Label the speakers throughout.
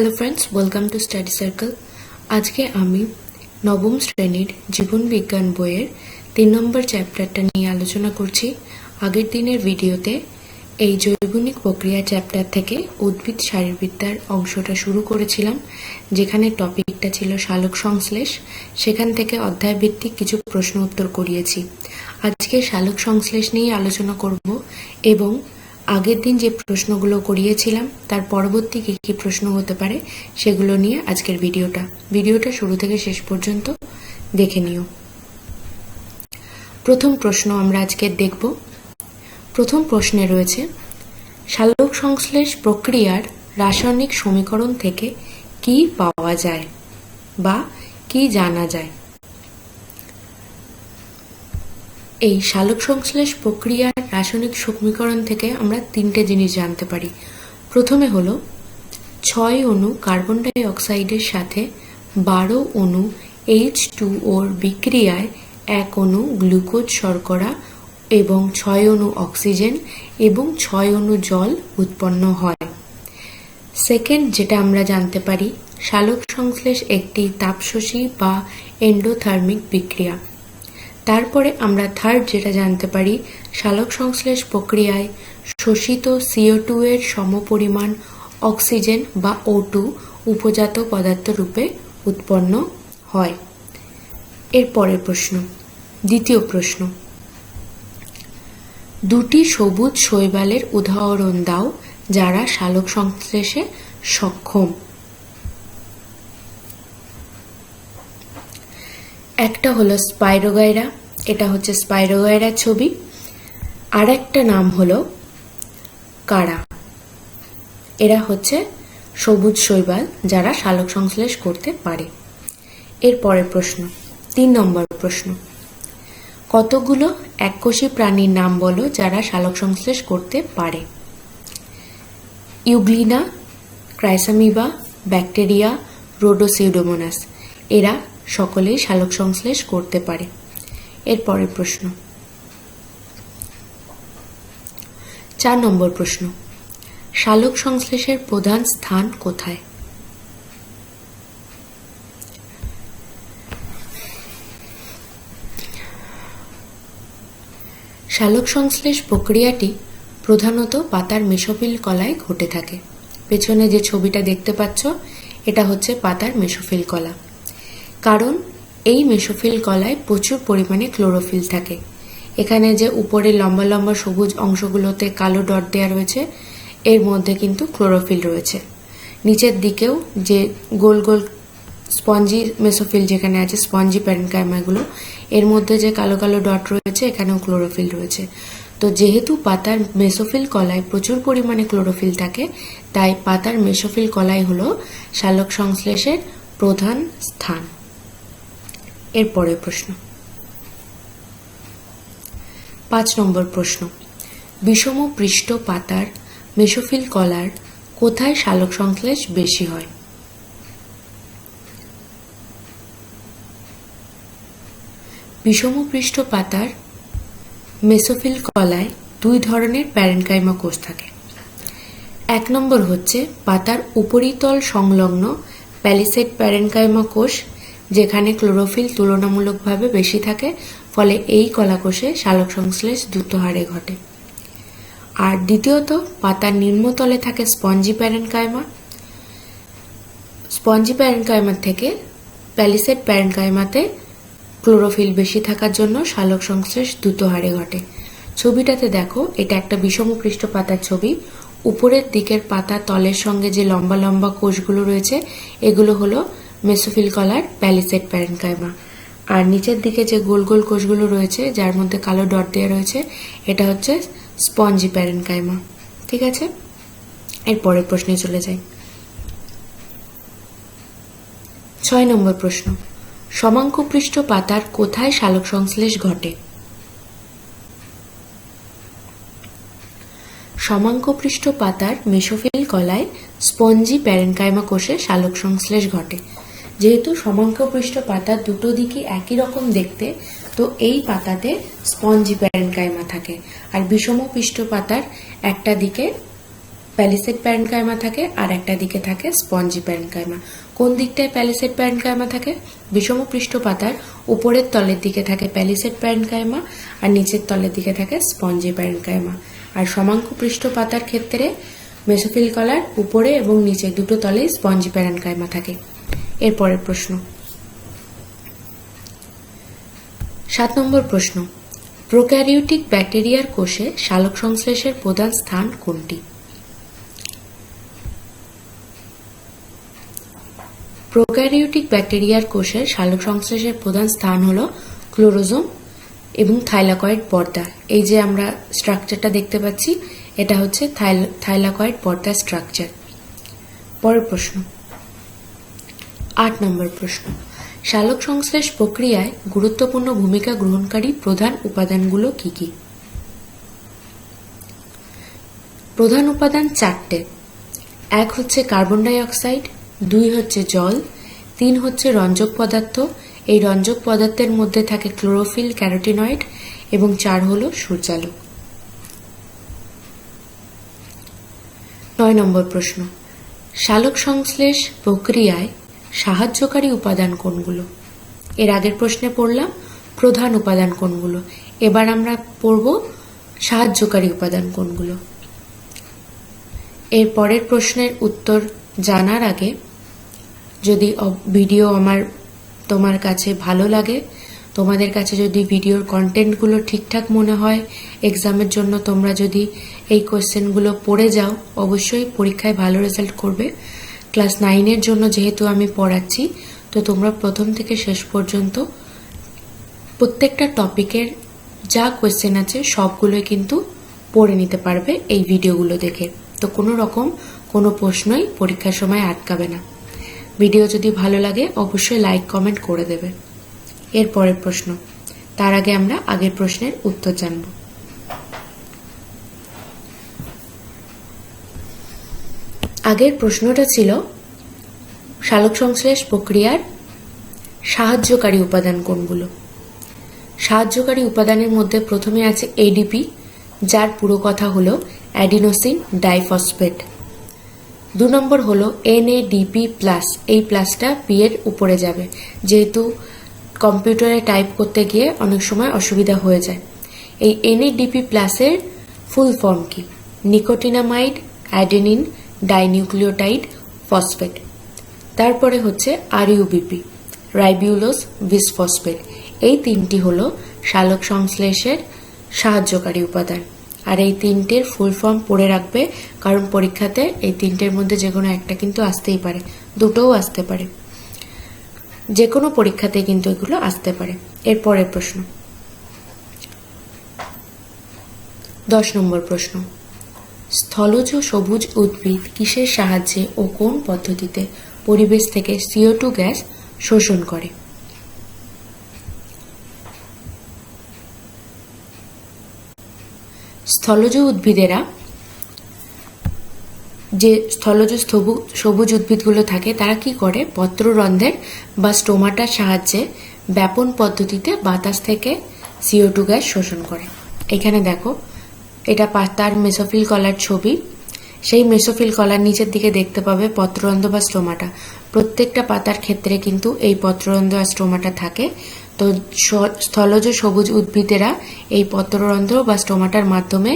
Speaker 1: Hello friends welcome to study circle আজকে আমি নবম শ্রেণির জীবন বিজ্ঞান বইয়ের তিন নম্বর চ্যাপ্টারটা নিয়ে আলোচনা করছি। আগের দিনের ভিডিওতে এই জৈবনিক প্রক্রিয়া চ্যাপ্টার থেকে উদ্ভিদ শারীরবিদ্যার অংশটা শুরু করেছিলাম, যেখানে টপিকটা ছিল শালক সংশ্লেষ। সেখান থেকে অধ্যায়ভিত্তিক কিছু প্রশ্ন উত্তর করিয়েছি। আজকে শালক সংশ্লেষ নিয়ে আলোচনা করব এবং আগের দিন যে প্রশ্নগুলো করিয়েছিলাম, তার পরবর্তী কী কী প্রশ্ন হতে পারে, সেগুলো নিয়ে আজকের ভিডিওটা। ভিডিওটা শুরু থেকে শেষ পর্যন্ত দেখে নিও। প্রথম প্রশ্ন আমরা আজকে দেখব। প্রথম প্রশ্নে রয়েছে সালোক সংশ্লেষ প্রক্রিয়ার রাসায়নিক সমীকরণ থেকে কি পাওয়া যায় বা কি জানা যায়? এই সালোক সংশ্লেষ প্রক্রিয়ার রাসায়নিক সমীকরণ থেকে আমরা তিনটে জিনিস জানতে পারি। প্রথমে হলো, ছয় অণু কার্বন ডাই অক্সাইডের সাথে বারো অণু এইচ টু ওর বিক্রিয়ায় এক অণু গ্লুকোজ শর্করা এবং ছয় অণু অক্সিজেন এবং ছয় অণু জল উৎপন্ন হয়। সেকেন্ড যেটা আমরা জানতে পারি সালোক সংশ্লেষ একটি তাপশোষী বা এন্ডোথার্মিক বিক্রিয়া। তারপরে আমরা থার্ড যেটা জানতে পারি সালোক সংশ্লেষ প্রক্রিয়ায় শোষিত সিও টু এর সমপরিমাণ অক্সিজেন বা ও টু উপজাত পদার্থ রূপে উৎপন্ন হয়। এর পরের প্রশ্ন, দ্বিতীয় প্রশ্ন, দুটি সবুজ শৈবালের উদাহরণ দাও যারা সালোক সংশ্লেষে সক্ষম। একটা হলো স্পাইরোগাইরা, এটা হচ্ছে স্পাইরোগাইরার ছবি। আর একটা নাম হলো কারা। এরা হচ্ছে সবুজ শৈবাল যারা সালোক সংশ্লেষ করতে পারে। এর পরের প্রশ্ন, তিন নম্বর প্রশ্ন, কতগুলো এককোষী প্রাণীর নাম বলো যারা সালোক সংশ্লেষ করতে পারে? ইউগ্লিনা, ক্রাইসামিবা, ব্যাকটেরিয়া, রোডোসিউডোমোনাস, এরা সকলেই সালোক সংশ্লেষ করতে পারে। এর পরের প্রশ্ন। চার নম্বর প্রশ্ন। সালোক সংশ্লেষের প্রধান স্থান কোথায়? সালোক সংশ্লেষ প্রক্রিয়াটি প্রধানত পাতার মেসোফিল কলায় ঘটে থাকে। পেছনে যে ছবিটা দেখতে পাচ্ছ, এটা হচ্ছে পাতার মেসোফিল কলা। কারণ এই মেসোফিল কলায় প্রচুর পরিমাণে ক্লোরোফিল থাকে। এখানে যে উপরে লম্বা লম্বা সবুজ অংশগুলোতে কালো ডট দেওয়া রয়েছে, এর মধ্যে কিন্তু ক্লোরোফিল রয়েছে। নিচের দিকেও যে গোল গোল স্পঞ্জি মেসোফিল যেখানে আছে, স্পঞ্জি প্যারেনকাইমাগুলো এর মধ্যে যে কালো কালো ডট রয়েছে, এখানেও ক্লোরোফিল রয়েছে। তো যেহেতু পাতার মেসোফিল কলায় প্রচুর পরিমাণে ক্লোরোফিল থাকে, তাই পাতার মেসোফিল কলাই হলো শালক সংশ্লেষের প্রধান স্থান। এর পরের প্রশ্ন। পাঁচ নম্বর প্রশ্ন। বিষম পৃষ্ঠ পাতার মেসোফিল কলার কোথায় সালোক সংশ্লেষ বেশি হয়? বিষম পৃষ্ঠ পাতার মেসোফিল কলায় দুই ধরনের প্যারেনকাইমা কোষ থাকে। এক নম্বর হচ্ছে পাতার উপরিতল সংলগ্ন প্যালিসেড প্যারেনকাইমা কোষ যেখানে ক্লোরোফিল তুলনামূলকভাবে বেশি থাকে, ফলে এই কলাকোষে সালোক সংশ্লেষ দ্রুত হারে ঘটে। আর দ্বিতীয়ত, পাতার নিম্নতলে থাকে স্পঞ্জি প্যারেনকাইমা। স্পঞ্জি প্যারেনকাইমার থেকে প্যালিসেড প্যারেনকাইমাতে ক্লোরোফিল বেশি থাকার জন্য সালোক সংশ্লেষ দ্রুত হারে ঘটে। ছবিটাতে দেখো, এটা একটা বিষম পৃষ্ঠ পাতার ছবি। উপরের দিকের পাতা তলের সঙ্গে যে লম্বা লম্বা কোষগুলো রয়েছে, এগুলো হলো মেসোফিল কলার প্যালিসেড প্যারেনকাইমা। আর নিচের দিকে যে গোল গোল কোষগুলো রয়েছে, যার মধ্যে কালো ডট দেওয়া রয়েছে, এটা হচ্ছে স্পঞ্জি প্যারেনকাইমা। ঠিক আছে? এর পরের প্রশ্নে চলে যাই। ছয় নম্বর প্রশ্ন। সমাঙ্কপৃষ্ঠ পাতার কোথায় সালোক সংশ্লেষ ঘটে? সমাঙ্কপৃষ্ঠ পাতার মেসোফিল কলায় স্পঞ্জি প্যারেনকাইমা কোষে সালোক সংশ্লেষ ঘটে। যেহেতু সমাঙ্কপৃষ্ঠ পাতার দুটো দিকই একই রকম দেখতে, তো এই পাতাতে স্পঞ্জি প্যারেনকাইমা থাকে। আর বিষম পৃষ্ঠ পাতার একটা দিকে প্যালিসেড প্যারেনকাইমা থাকে, আর একটা দিকে থাকে স্পঞ্জি প্যারেনকাইমা। কোন দিকটায় প্যালিসেড প্যারেনকাইমা থাকে? বিষম পৃষ্ঠ পাতার উপরের তলের দিকে থাকে প্যালিসেড প্যারেনকাইমা, আর নিচের তলের দিকে থাকে স্পঞ্জি প্যারেনকাইমা। আর সমাঙ্ক পৃষ্ঠ পাতার ক্ষেত্রে মেসোফিল কলার উপরে এবং নিচে দুটো তলেই স্পঞ্জি প্যারেনকাইমা থাকে। এরপরের প্রশ্ন। সাত নম্বর প্রশ্ন। প্রোক্যারিওটিক ব্যাকটেরিয়ার কোষে সালোক সংশ্লেষের প্রধান স্থান কোনটি? প্রোক্যারিওটিক ব্যাকটেরিয়ার কোষের শালক সংশ্লেষের প্রধান স্থান হল ক্লোরোজোম এবং থাইলাকয়েড পর্দা। এই যে আমরা স্ট্রাকচারটা দেখতে পাচ্ছি, এটা হচ্ছে থাইলাকয়েড পর্দা স্ট্রাকচার। পরের প্রশ্ন। আট নম্বর প্রশ্ন। সালোক সংশ্লেষ প্রক্রিয়ায় গুরুত্বপূর্ণ ভূমিকা গ্রহণকারী প্রধান উপাদানগুলো কি কি? প্রধান উপাদান চারটে। এক হচ্ছে কার্বন ডাই অক্সাইড দুই হচ্ছে জল, তিন হচ্ছে রঞ্জক পদার্থ। এই রঞ্জক পদার্থের মধ্যে থাকে ক্লোরোফিল, ক্যারোটিনয়েড এবং চার হল সূর্যালোক। নয় নম্বর প্রশ্ন। সালোক সংশ্লেষ প্রক্রিয়ায় সাহায্যকারী উপাদান কোনগুলো? এর আগের প্রশ্নে পড়লাম, প্রধান উপাদান কোনগুলো? এবার আমরা পড়ব সাহায্যকারী উপাদান কোনগুলো? এর পরের প্রশ্নের উত্তর জানার আগে, যদি ভিডিও আমার তোমার কাছে ভালো লাগে, তোমাদের কাছে যদি ভিডিওর কন্টেন্টগুলো ঠিকঠাক মনে হয়, এক্সামের জন্য তোমরা যদি এই কোয়েশ্চেনগুলো পড়ে যাও, অবশ্যই পরীক্ষায় ভালো রেজাল্ট করবে। ক্লাস নাইনের জন্য যেহেতু আমি পড়াচ্ছি, তো তোমরা প্রথম থেকে শেষ পর্যন্ত প্রত্যেকটা টপিকের যা কোয়েশ্চেন আছে সবগুলোই কিন্তু পড়ে নিতে পারবে এই ভিডিওগুলো দেখে। তো কোনো রকম কোনো প্রশ্নই পরীক্ষার সময় আটকাবে না। ভিডিও যদি ভালো লাগে, অবশ্যই লাইক কমেন্ট করে দেবে। এর পরের প্রশ্ন। তার আগে আমরা আগের প্রশ্নের উত্তর জানব। আগের প্রশ্নটা ছিল সালোক সংশ্লেষ প্রক্রিয়ার সাহায্যকারী উপাদান কোনগুলো? সাহায্যকারী উপাদানের মধ্যে প্রথমে আছে এডিপি যার পুরো কথা হলো অ্যাডিনোসিন ডাইফসফেট। দু নম্বর হলো এনএডিপি প্লাস এই প্লাসটা পি এর উপরে যাবে। যেহেতু কম্পিউটারে টাইপ করতে গিয়ে অনেক সময় অসুবিধা হয়ে যায়। এই এনএডিপি প্লাসের ফুল ফর্ম কি? Nicotinamide, adenine dinucleotide phosphate. তারপরে হচ্ছে আরইউবিপি রাইবিউলোস বিসফসফেট। এই তিনটি হলো সালোক সংশ্লেষের সাহায্যকারী উপাদান। আর এই তিনটের ফুল ফর্ম পড়ে রাখবে, কারণ পরীক্ষাতে এই তিনটের মধ্যে যে কোনো একটা কিন্তু আসতেই পারে, দুটোও আসতে পারে। যে কোনো পরীক্ষাতে কিন্তু এগুলো আসতে পারে। এর পরের প্রশ্ন। দশ নম্বর প্রশ্ন। স্থলজ সবুজ উদ্ভিদ কিসের সাহায্যে ও কোন পদ্ধতিতে পরিবেশ থেকে সিও টু গ্যাস শোষণ করে? স্থলজ উদ্ভিদেরা যে স্থলজ সবুজ উদ্ভিদগুলো থাকে, তারা কি করে? পত্ররন্ধ্রের বা স্টোমাটার সাহায্যে ব্যাপন পদ্ধতিতে বাতাস থেকে সিও টু গ্যাস শোষণ করে। এখানে দেখো এটা পাতার মেসোফিল কলার ছবি। সেই মেসোফিল কলার নিচের দিকে দেখতে পাবে পত্ররন্ধ্র বা স্টোমাটা। প্রত্যেকটা পাতার ক্ষেত্রে কিন্তু এই পত্ররন্ধ্র আর স্টোমাটা থাকে। তো স্থলজ সবুজ উদ্ভিদেরা এই পত্ররন্ধ্র বা স্টোমাটার মাধ্যমে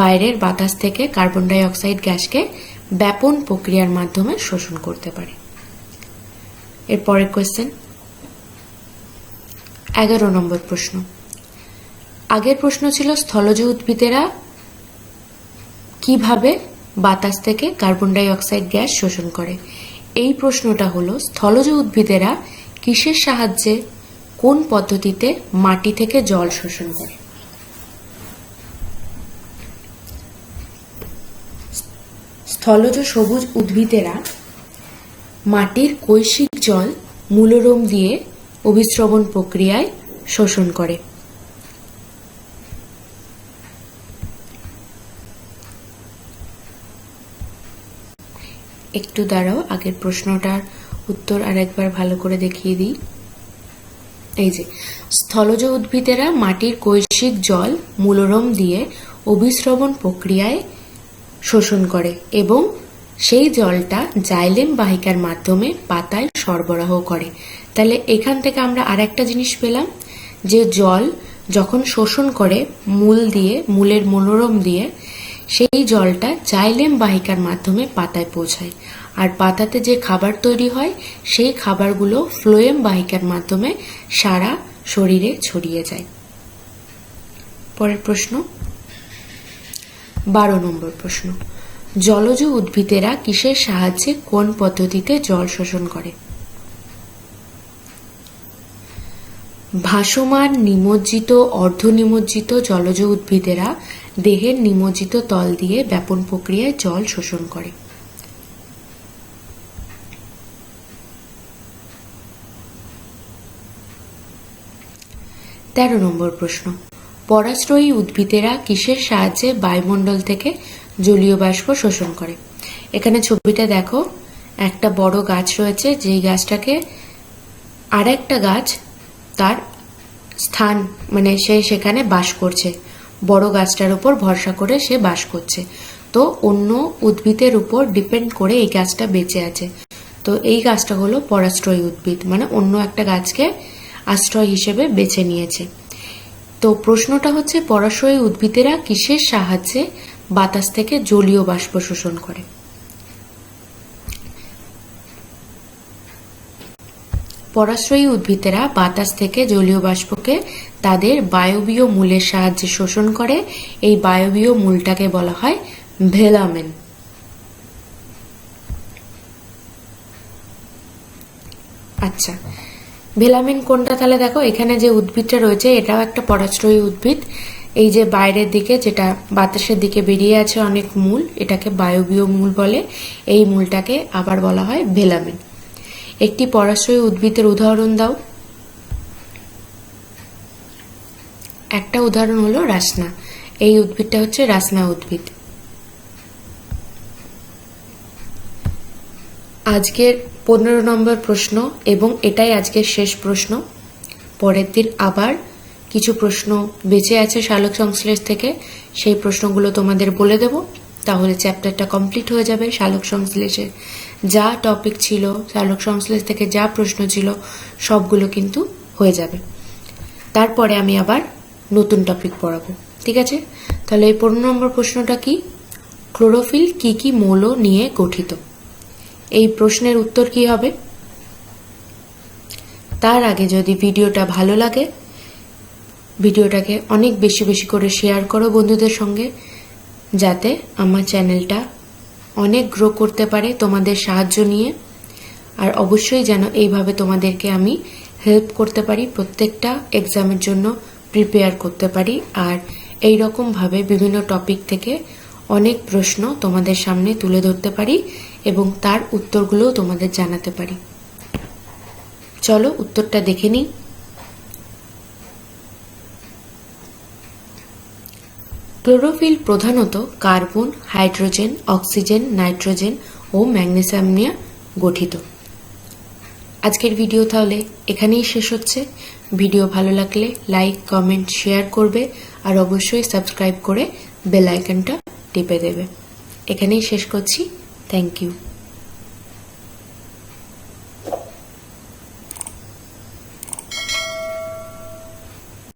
Speaker 1: বাইরের বাতাস থেকে কার্বন ডাই অক্সাইড গ্যাসকে ব্যাপন প্রক্রিয়ার মাধ্যমে শোষণ করতে পারে। এরপরের কোয়েশ্চেন এগারো নম্বর প্রশ্ন। আগের প্রশ্ন ছিল স্থলজ উদ্ভিদেরা কীভাবে বাতাস থেকে কার্বন ডাই অক্সাইড গ্যাস শোষণ করে? এই প্রশ্নটা হলো, স্থলজ উদ্ভিদেরা কিসের সাহায্যে কোন পদ্ধতিতে মাটি থেকে জল শোষণ করে? স্থলজ সবুজ উদ্ভিদেরা মাটির কৈশিক জল মূলরোম দিয়ে অভিস্রবণ প্রক্রিয়ায় শোষণ করে। একটু দাঁড়াও, আগের প্রশ্নটার উত্তর আরেকবার ভালো করে দেখিয়ে দিই। এই যে, স্থলজ উদ্ভিদেরা মাটির কৈশিক জল, মূলরম দিয়ে অভিস্রবণ প্রক্রিয়ায় শোষণ করে এবং সেই জলটা জাইলেম বাহিকার মাধ্যমে পাতায় সরবরাহ করে। তাহলে এখান থেকে আমরা আরেকটা জিনিস পেলাম, যে জল যখন শোষণ করে, মূল দিয়ে, মূলের মনোরম দিয়ে সেই জলটা জাইলেম বাহিকার মাধ্যমে পাতায় পৌঁছায়। আর পাতাতে যে খাবার তৈরি হয়, সেই খাবারগুলো ফ্লোয়েম বাহিকার মাধ্যমে সারা শরীরে ছড়িয়ে যায়। পরের প্রশ্ন। বারো নম্বর প্রশ্ন। জলজ উদ্ভিদেরা কিসের সাহায্যে কোন পদ্ধতিতে জল শোষণ করে? ভাসমান নিমজ্জিত, অর্ধনিমজ্জিত জলজ উদ্ভিদেরা দেহের নিমজ্জিত তল দিয়ে ব্যাপন প্রক্রিয়ায় জল শোষণ করে। তেরো নম্বর প্রশ্ন। পরাশ্রয়ী উদ্ভিদেরা কিসের সাহায্যে বায়ুমণ্ডল থেকে জলীয় বাষ্প শোষণ করে? এখানে ছবিটা দেখো, একটা বড় গাছ রয়েছে, যেই গাছটাকে আর একটা গাছ তার স্থান মানে সে সেখানে বাস করছে। বড় গাছটার উপর ভরসা করে সে বাস করছে। তো অন্য উদ্ভিদের উপর ডিপেন্ড করে এই গাছটা বেঁচে আছে। তো এই গাছটা হলো পরাশ্রয় উদ্ভিদ মানে অন্য একটা গাছকে আশ্রয় হিসেবে বেছে নিয়েছে। তো প্রশ্নটা হচ্ছে, পরাশ্রয়ী উদ্ভিদেরা কিসের সাহায্যে বাতাস থেকে জলীয় বাষ্প শোষণ করে? পরাশ্রয়ী উদ্ভিদেরা বাতাস থেকে জলীয় বাষ্পকে তাদের বায়বীয় মূলের সাহায্যে শোষণ করে, এই বায়বীয় মূলটাকে বলা হয় ভেলামেন। আচ্ছা ভেলামিন কোনটা তাহলে দেখো, এখানে যে উদ্ভিদটা রয়েছে, এটাও একটা পরাশ্রয়ী উদ্ভিদ। এই যে বাইরের দিকে যেটা বাতাসের দিকে বেরিয়ে আছে অনেক মূল, এটাকে বায়বীয় মূল বলে। এই মূলটাকে আবার বলা হয় ভেলামিন। একটি পরাশ্রয়ী উদ্ভিদের উদাহরণ দাও। একটা উদাহরণ হলো রাসনা। এই উদ্ভিদটা হচ্ছে রাসনা উদ্ভিদ। আজকের পনেরো নম্বর প্রশ্ন এবং এটাই আজকের শেষ প্রশ্ন। পরের দিন আবার কিছু প্রশ্ন বেঁচে আছে শালক সংশ্লেষ থেকে। সেই প্রশ্নগুলো তোমাদের বলে দেব। তাহলে চ্যাপ্টারটা কমপ্লিট হয়ে যাবে শালক সংশ্লেষে। যা টপিক ছিল শালক সংশ্লেষ থেকে যা প্রশ্ন ছিল, সবগুলো কিন্তু হয়ে যাবে। তারপরে আমি আবার নতুন টপিক পড়াবো, ঠিক আছে? তাহলে এই পনেরো নম্বর প্রশ্নটা কি? ক্লোরোফিল কি কি মৌল নিয়ে গঠিত? এই প্রশ্নের উত্তর কি হবে? তার আগে যদি ভিডিওটা ভালো লাগে, ভিডিওটাকে অনেক বেশি বেশি করে শেয়ার করো বন্ধুদের সঙ্গে, যাতে আমার চ্যানেলটা অনেক গ্রো করতে পারে তোমাদের সাহায্য নিয়ে। আর অবশ্যই যেন এইভাবে তোমাদেরকে আমি হেল্প করতে পারি, প্রত্যেকটা এক্সামের জন্য প্রিপেয়ার করতে পারি। আর এই রকমভাবে বিভিন্ন টপিক থেকে অনেক প্রশ্ন তোমাদের সামনে তুলে ধরতে পারি এবং তার উত্তরগুলোও তোমাদের জানাতে পারি। চলো উত্তরটা দেখে নিই। ক্লোরোফিল প্রধানত কার্বন, হাইড্রোজেন, অক্সিজেন, নাইট্রোজেন ও ম্যাগনেসিয়াম নিয়ে গঠিত। আজকের ভিডিও তাহলে এখানেই শেষ হচ্ছে। ভিডিও ভালো লাগলে লাইক, কমেন্ট, শেয়ার করবে আর অবশ্যই সাবস্ক্রাইব করে বেল আইকনটা টিপে দেবে। এখানেই শেষ করছি। Thank you.